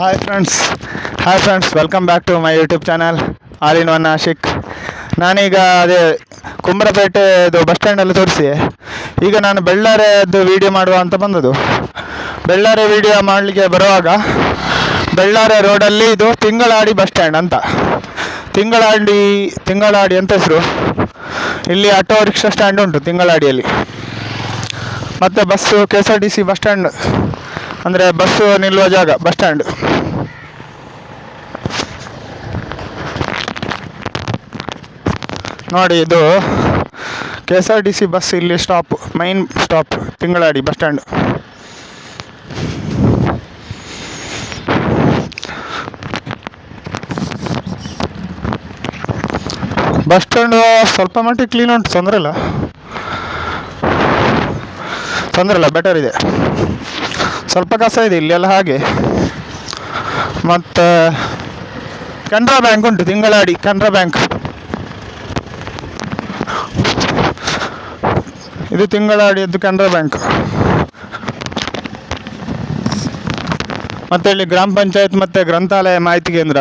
Hi friends hi friends welcome back to my YouTube channel all in one Ashik ನಾನೀಗ ಅದೇ ಕುಂಬ್ರಪೇಟೆದು bus ಸ್ಟ್ಯಾಂಡಲ್ಲಿ ತೋರಿಸಿ ಈಗ ನಾನು ಬೆಳ್ಳಾರೆದು ವೀಡಿಯೋ ಮಾಡುವ ಅಂತ ಬಂದದ್ದು. ಬೆಳ್ಳಾರೆ ವೀಡಿಯೋ ಮಾಡಲಿಕ್ಕೆ ಬರುವಾಗ ಬೆಳ್ಳಾರೆ ರೋಡಲ್ಲಿ ಇದು ತಿಂಗಳಾಡಿ ಬಸ್ ಸ್ಟ್ಯಾಂಡ್ ಅಂತ. ತಿಂಗಳಾಡಿ ತಿಂಗಳಾಡಿ ಅಂತ ಹೆಸರು. ಇಲ್ಲಿ ಆಟೋ ರಿಕ್ಷಾ ಸ್ಟ್ಯಾಂಡ್ ಉಂಟು ತಿಂಗಳಾಡಿಯಲ್ಲಿ. ಮತ್ತು bus K S R T C bus stand ಅಂದರೆ ಬಸ್ಸು ನಿಲ್ಲುವ ಜಾಗ ಬಸ್ ಸ್ಟ್ಯಾಂಡ್ ನೋಡಿ ಇದು K S R T C bus ಇಲ್ಲಿ stop main stop Thingaladi bus stand bus stand ಸ್ವಲ್ಪ ಮಟ್ಟಿಗೆ ಕ್ಲೀನ್ ಉಂಟು, ತೊಂದರೆ ಇಲ್ಲ. ತೊಂದರೆ ಇಲ್ಲ ಬೆಟರ್ ಇದೆ. ಸ್ವಲ್ಪ ಕಸ ಇದೆ ಎಲ್ಲ ಹಾಗೆ. ಮತ್ತು ಕೆನರಾ ಬ್ಯಾಂಕ್ ಉಂಟು, ತಿಂಗಳಾಡಿ ಕೆನರಾ ಬ್ಯಾಂಕ್. ಇದು ತಿಂಗಳಾಡಿಯದ್ದು ಕೆನರಾ ಬ್ಯಾಂಕ್. ಮತ್ತೆ ಇಲ್ಲಿ ಗ್ರಾಮ ಪಂಚಾಯತ್ ಮತ್ತು ಗ್ರಂಥಾಲಯ ಮಾಹಿತಿ ಕೇಂದ್ರ,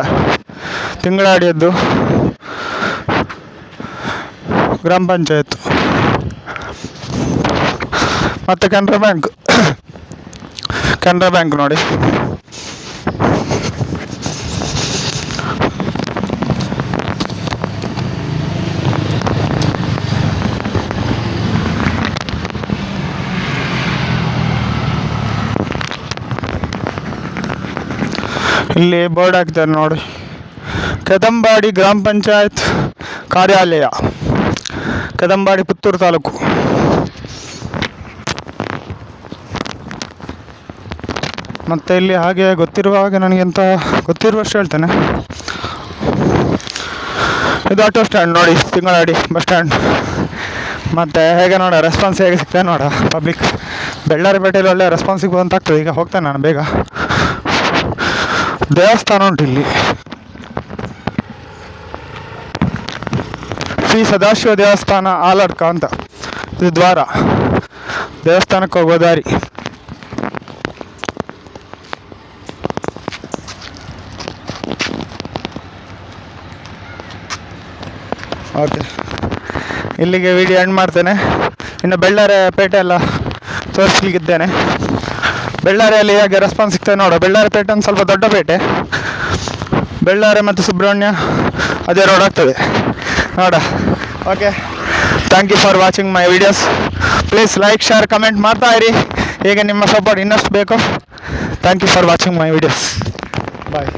ತಿಂಗಳಾಡಿಯದ್ದು. ಗ್ರಾಮ ಪಂಚಾಯತ್. ಮತ್ತು ಕೆನರಾ ಬ್ಯಾಂಕ್. ಕೆನರಾ ಬ್ಯಾಂಕ್ ನೋಡಿ. ಇಲ್ಲಿ ಬೋರ್ಡ್ ಹಾಕಿದ್ದಾರೆ ನೋಡಿ. ಕದಂಬಾಡಿ ಗ್ರಾಮ ಪಂಚಾಯತ್ ಕಾರ್ಯಾಲಯ ಕದಂಬಾಡಿ ಪುತ್ತೂರು ತಾಲೂಕು. ಮತ್ತು ಇಲ್ಲಿ ಹಾಗೆ ಗೊತ್ತಿರುವ ಹಾಗೆ ನನಗೆಂತ ಗೊತ್ತಿರುವಷ್ಟು ಹೇಳ್ತೇನೆ. ಇದು ಆಟೋ ಸ್ಟ್ಯಾಂಡ್ ನೋಡಿ, ತಿಂಗಳಾಡಿ ಬಸ್ ಸ್ಟ್ಯಾಂಡ್ ಮತ್ತು ಹೇಗೆ ನೋಡ ರೆಸ್ಪಾನ್ಸ್ ಹೇಗೆ ಸಿಗ್ತದೆ ನೋಡ ಪಬ್ಲಿಕ್ ಬೆಳ್ಳಾರಿ ಪೇಟೆಯಲ್ಲಿ ಒಳ್ಳೆ ರೆಸ್ಪಾನ್ಸ್ ಸಿಗ್ಬೋದು ಅಂತ ಆಗ್ತದೆ, ಈಗ ಹೋಗ್ತೇನೆ ನಾನು ಬೇಗ. ದೇವಸ್ಥಾನ ಉಂಟು ಇಲ್ಲಿ. ಶ್ರೀ ಸದಾಶಿವ ದೇವಸ್ಥಾನ ಆಲಡ್ಕ ಅಂತ. ಇದು ದ್ವಾರ. ದೇವಸ್ಥಾನಕ್ಕೆ ಹೋಗುವ ದಾರಿ. ಓಕೆ. ಇಲ್ಲಿಗೆ ವಿಡಿಯೋ ಎಂಡ್ ಮಾಡ್ತೇನೆ. ಇನ್ನು ಬೆಳ್ಳಾರೆ ಪೇಟೆ ಎಲ್ಲ ತೋರಿಸ್ಲಿಕ್ಕಿದ್ದೇನೆ. ಬೆಳ್ಳಾರಿಯಲ್ಲಿ ಹೇಗೆ ರೆಸ್ಪಾನ್ಸ್ ಸಿಗ್ತದೆ ನೋಡೋ. ಬೆಳ್ಳಾರಿ ಪೇಟೆ ಒಂದು ಸ್ವಲ್ಪ ದೊಡ್ಡ ಪೇಟೆ. ಬೆಳ್ಳಾರೆ ಮತ್ತು ಸುಬ್ರಹ್ಮಣ್ಯ ಅದೇ ರೋಡ್ ಆಗ್ತದೆ. ನೋಡ. Okay thank you for watching my videos please like share comment ಮಾಡ್ತಾ ಇರಿ. ಹೇಗೆ ನಿಮ್ಮ ಸಪೋರ್ಟ್ ಇನ್ನಷ್ಟು ಬೇಕು. Thank you for watching my videos bye